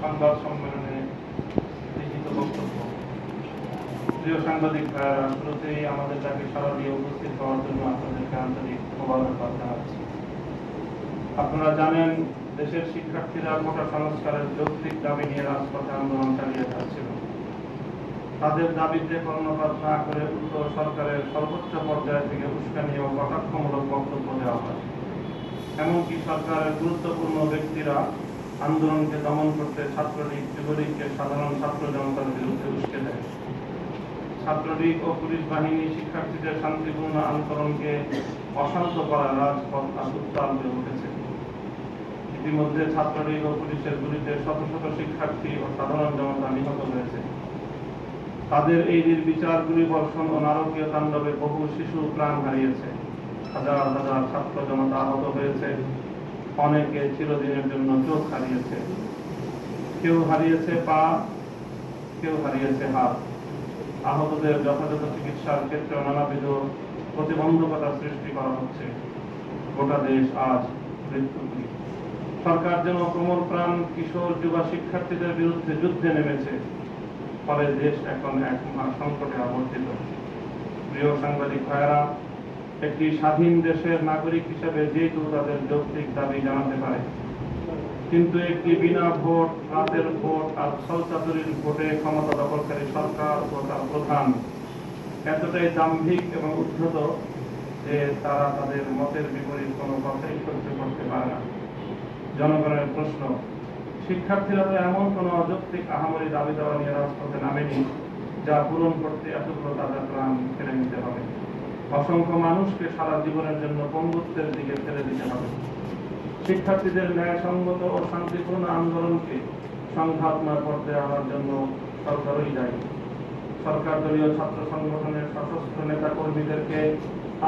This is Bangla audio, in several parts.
সংবাদ সম্মেলনে লিখিত বক্তব্য। প্রিয় সাংবাদিক ভাইয়েরা আমাদের উপস্থিত হওয়ার জন্য আপনাদেরকে আন্তরিক আপনারা জানেন, দেশের শিক্ষার্থীরা কোটা সংস্কারের যৌক্তিক দাবি নিয়ে রাজপথে আন্দোলন চালিয়ে যাচ্ছিল। তাদের দাবিতে কর্ণপাত না করে উল্টো সরকারের সর্বোচ্চ পর্যায় থেকে উস্কানি ও কটাক্ষমূলক বক্তব্য দেওয়া হয়। এমনকি সরকারের গুরুত্বপূর্ণ ব্যক্তিরা আন্দোলনকে দমন করতে ছাত্রলীগ, যুবলীগকে সাধারণ ছাত্র জনতার বিরুদ্ধে উস্কে দেয়। ছাত্রলীগ ও পুলিশ বাহিনী শিক্ষার্থীদের শান্তিপূর্ণ আন্দোলনকে অশান্ত করার রাজপথ আজ উত্তাল হয়ে উঠেছে। ইতিমধ্যে ছাত্রলীগ ও পুলিশের গুলিতে শত শত শিক্ষার্থী ও সাধারণ জনতা নিহত হয়েছে। তাদের এই নির্বিচার গুলি বর্ষণ ও নারকীয় তাণ্ডবে বহু শিশু প্রাণ হারিয়েছে। হাজার হাজার ছাত্র জনতা আহত হয়েছে। অনেকে চিরদিনের জন্য চোখ হারিয়েছে। কেউ হারিয়েছে পা, কেউ হারিয়েছে হাত। আহতদের যথাযথ চিকিৎসার ক্ষেত্রে নানাবিধ প্রতিবন্ধকতা সৃষ্টি করা হচ্ছে। গোটা দেশ আজ মৃত্যুগুলি সরকার যেন কোমল প্রাণ কিশোর যুবা শিক্ষার্থীদের বিরুদ্ধে যুদ্ধে নেমেছে, ফলে দেশ এখন এক মহা সংকটে আবর্তিত। প্রিয় সাংবাদিক ভাইয়েরা একটি স্বাধীন দেশের নাগরিক হিসেবে যেহেতু তাদের যৌক্তিক দাবি জানাতে পারে, কিন্তু একটি বিনা ভোট, রাতের ভোট আর ছলচাতুরির ভোটে ক্ষমতা দখলকারী সরকার ও তার প্রধান এতটাই দাম্ভিক এবং উদ্ধত যে তারা তাদের মতের বিপরীত কোনো কথাই সহ্য করতে পারে না। জনগণের প্রশ্ন, শিক্ষার্থীরা তো এমন কোনো অযৌক্তিক আহামরি দাবি দেওয়া নিয়ে রাজপথে নামেনি যা পূরণ করতে এতগুলো তাদের প্রাণ ফেলে নিতে হবে। অসংখ্য মানুষকে সারা জীবনের জন্য পঙ্গুত্বের দিকে ফেলে দিতে হবে। শিক্ষার্থীদের ন্যায়সঙ্গত ও শান্তিপূর্ণ আন্দোলনকে সংঘাতময় পর্যায়ে আনার জন্য সরকারই দায়ী। সরকার দলীয় ছাত্র সংগঠনের সশস্ত্র নেতা কর্মীদেরকে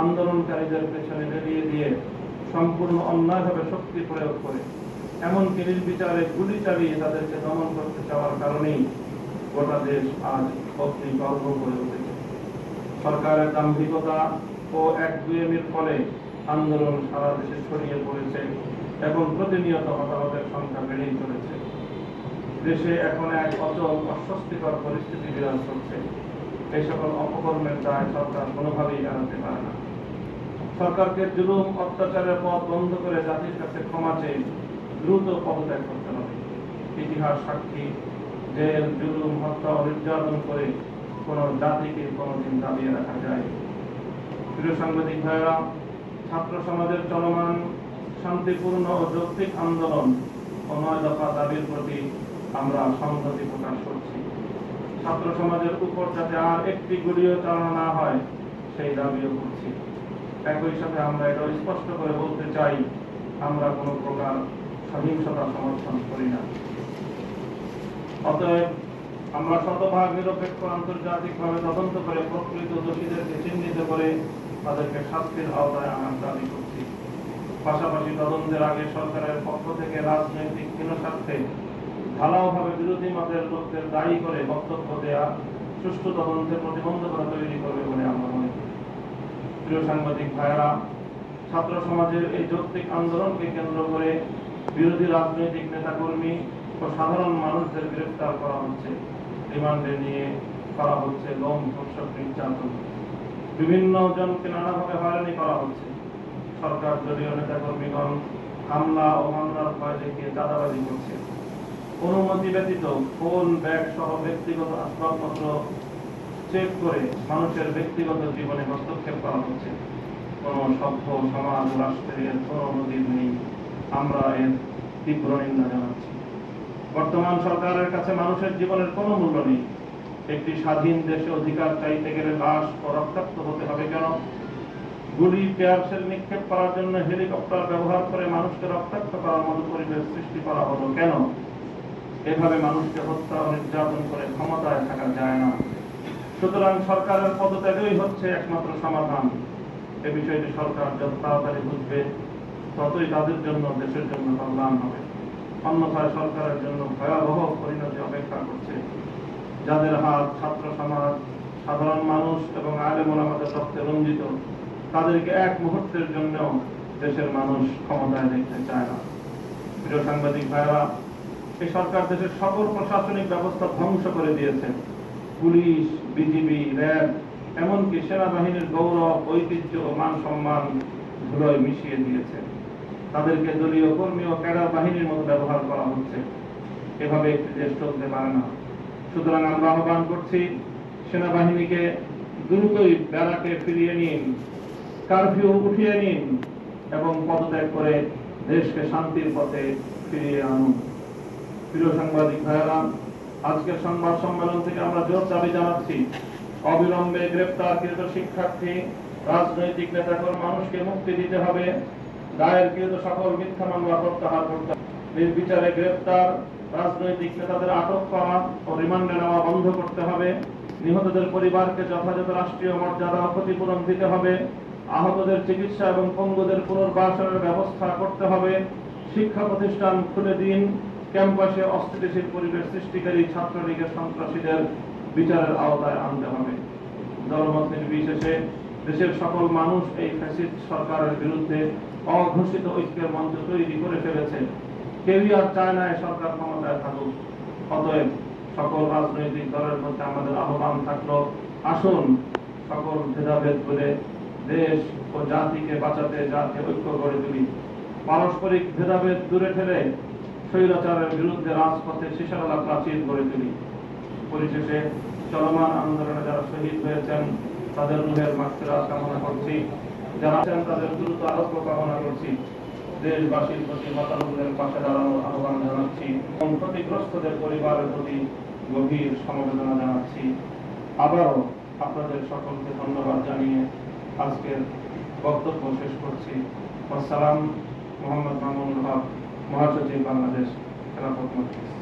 আন্দোলনকারীদের পেছনে বেরিয়ে দিয়ে সম্পূর্ণ অন্যায়ভাবে শক্তি প্রয়োগ করে, এমনকি নির্বিচারে গুলি চালিয়ে তাদেরকে দমন করতে চাওয়ার কারণেই গোটা দেশ আজ অগ্নি গর্ব করে উঠেছে। সরকারের দাম্ভিকতা ও এক দুয়েমির ফলে আন্দোলন সারা দেশে ছড়িয়ে পড়েছে এবং প্রতিনিয়ত হতাহতের সংখ্যা বেড়েই চলেছে। দেশে এখন এক অচল, অস্বস্তিকর পরিস্থিতি বিরাজ করছে। এই সকল অপকর্মের দায় সরকার কোনোভাবেই এড়াতে পারে না। সরকারকে জুলুম, অত্যাচারের পথ বন্ধ করে জাতির কাছে ক্ষমা চেয়ে দ্রুত পদত্যাগ করতে হবে। ইতিহাস সাক্ষী, জেল, জুলুম, হত্যা ও নির্যাতন করে জাতিকে কোনোদিন দাবিয়ে রাখা যায়। প্রিয় সাংবাদিক ভাইয়েরা, ছাত্র সমাজের চলমান, শান্তিপূর্ণ ও যৌক্তিক আন্দোলন ও নয় দফা দাবির প্রতি আমরা সংহতি প্রকাশ করছি। ছাত্র সমাজের উপর যাতে আর একটি গুলিও চালানো না হয়, সেই দাবিও করছি। একই সাথে আমরা এটা স্পষ্ট করে বলতে চাই, আমরা কোনো প্রকার সহিংসতা সমর্থন করি না। অতএব আমরা শতভাগ নিরপেক্ষ আন্তর্জাতিকভাবে তদন্ত করে প্রকৃত দোষীদেরকে চিহ্নিত করে তাদেরকে শাস্তির আওতায় আনার দাবি করছি। পাশাপাশি তদন্তের আগে সরকারের পক্ষ থেকে রাজনৈতিক স্বার্থে ঢালাওভাবে বিরোধী মতের লোকদের দায়ী করে বক্তব্য দেয়া, সুষ্ঠু তদন্তে প্রতিবন্ধকতা তৈরি করবে বলে আমরা মনে করি। প্রিয় সাংবাদিক ভাইয়েরা, ছাত্র সমাজের এই যৌক্তিক আন্দোলনকে কেন্দ্র করে বিরোধী রাজনৈতিক নেতাকর্মী ও সাধারণ মানুষদের গ্রেফতার করা হচ্ছে। রিমান্ডে নিয়ে করা হচ্ছে লোম ধর্ষক নির্যাতন বিভিন্ন জনকে নানাভাবে হয়রানি করা হচ্ছে। সরকার দলীয় নেতাকর্মীগণ হামলা ও মামলার ভয় দেখিয়ে চাঁদাবাজি করছে। অনুমতি ব্যতীত ফোন, ব্যাগ সহ ব্যক্তিগত আসবাবপত্র চেক করে মানুষের ব্যক্তিগত জীবনে হস্তক্ষেপ করা হচ্ছে। কোন সভ্য সমাজ, রাষ্ট্রের কোন নদীর নেই। আমরা এর তীব্র নিন্দা জানাচ্ছি। বর্তমান সরকারের কাছে মানুষের জীবনের কোনো মূল্য নেই। একটি স্বাধীন দেশে অধিকার চাইতে গেলে লাশ রক্তাক্ত হতে হবে কেন? গুলি পেয়ারসেল নিক্ষেপ করার জন্য হেলিকপ্টার ব্যবহার করে মানুষকে রক্তাক্ত করার মতো পরিবেশ সৃষ্টি করা হলো কেন? এভাবে মানুষকে হত্যা ও নির্যাতন করে ক্ষমতায় থাকা যায় না। সুতরাং সরকারের পদত্যাগই হচ্ছে একমাত্র সমাধান। এ বিষয়টি সরকার যত তাড়াতাড়ি বুঝবে, ততই তাদের জন্য, দেশের জন্য কল্যাণ হবে। অন্যথায় সরকারের জন্য ভয়াবহ পরিণতি অপেক্ষা করছে। যাদের হাত ছাত্র সমাজ, সাধারণ মানুষ এবং আলেম ওলামাদের রক্তে রঞ্জিত, তাদেরকে এক মুহূর্তের জন্য দেশের মানুষ ক্ষমতায় দেখতে চায় না। প্রিয় সাংবাদিক ভাইরা এই সরকার দেশের সকল প্রশাসনিক ব্যবস্থা ধ্বংস করে দিয়েছে। পুলিশ, বিজিবি, র্যাব, এমনকি সেনাবাহিনীর গৌরব, ঐতিহ্য মান সম্মান ধুলোয় মিশিয়ে দিয়েছে। তাদেরকে দলীয় কর্মী ও ক্যাডার বাহিনীর মতো ব্যবহার করা হচ্ছে। এভাবে একটি দেশ চলতে পারে না। সুতরাং আমরা আহ্বান করছি, সেনাবাহিনীকে দ্রুতই ব্যারাকে ফিরিয়ে নিন, কারফিউ উঠিয়ে নিন এবং পদত্যাগ করে দেশকে শান্তির পথে ফিরিয়ে আনুন। প্রিয় সাংবাদিক ভাইয়েরা, আজকের সংবাদ সম্মেলন থেকে আমরা জোর দাবি জানাচ্ছি, অবিলম্বে গ্রেপ্তারকৃত শিক্ষার্থী, রাজনৈতিক নেতাকর্মী মানুষকে মুক্তি দিতে হবে দায়েরকৃত সকল মিথ্যা মামলা প্রত্যাহার করতে হবে। নির্বিচারে গ্রেপ্তার, রাজনৈতিক নেতাদের আটক করা ও রিমান্ডে নেওয়া বন্ধ করতে হবে। নিহতদের পরিবারকে যথাযথ রাষ্ট্রীয় মর্যাদা ক্ষতিপূরণ দিতে হবে। আহতদের চিকিৎসা এবং পঙ্গুদের পুনর্বাসনের ব্যবস্থা করতে হবে। শিক্ষা প্রতিষ্ঠান খুলে দিন। ক্যাম্পাসে অস্থিতিশীল পরিবেশ সৃষ্টিকারী ছাত্রলীগের সন্ত্রাসীদের বিচারের আওতায় আনতে হবে। দলমত নির্বিশেষে দেশের সকল মানুষ এই ফ্যাসিস্ট সরকারের বিরুদ্ধে অঘোষিত ঐক্যের মঞ্চ তৈরি করে ফেলেছে। কেউই আর চায় না সরকার ক্ষমতায় থাকুক। অতএব সকল রাজনৈতিক দলের মধ্যে আমাদের আহ্বান থাকল, আসুন সকল ভেদাভেদ করে দেশ ও জাতিকে বাঁচাতে, জাতি ঐক্য গড়ে তুলি। পারস্পরিক ভেদাভেদ দূরে ঠেলে স্বৈরাচারের বিরুদ্ধে রাজপথে শিশালা প্রাচীর গড়ে তুলি। পরিশেষে চলমান আন্দোলনে যারা শহীদ হয়েছেন তাদের রুহের মাত্রা কামনা করছি। যারা আছেন, তাদের দ্রুত আরোগ্য কামনা করছি। দেশবাসীর প্রতি মতানুদের পাশে দাঁড়ানোর আহ্বান জানাচ্ছি এবং ক্ষতিগ্রস্তদের পরিবারের প্রতি গভীর সমবেদনা জানাচ্ছি। আবারও আপনাদের সকলকে ধন্যবাদ জানিয়ে আজকের বক্তব্য শেষ করছি। আসসালাম মোহাম্মদ মামুনুল হক, মহাসচিব বাংলাদেশ খেলাফত মজলিস।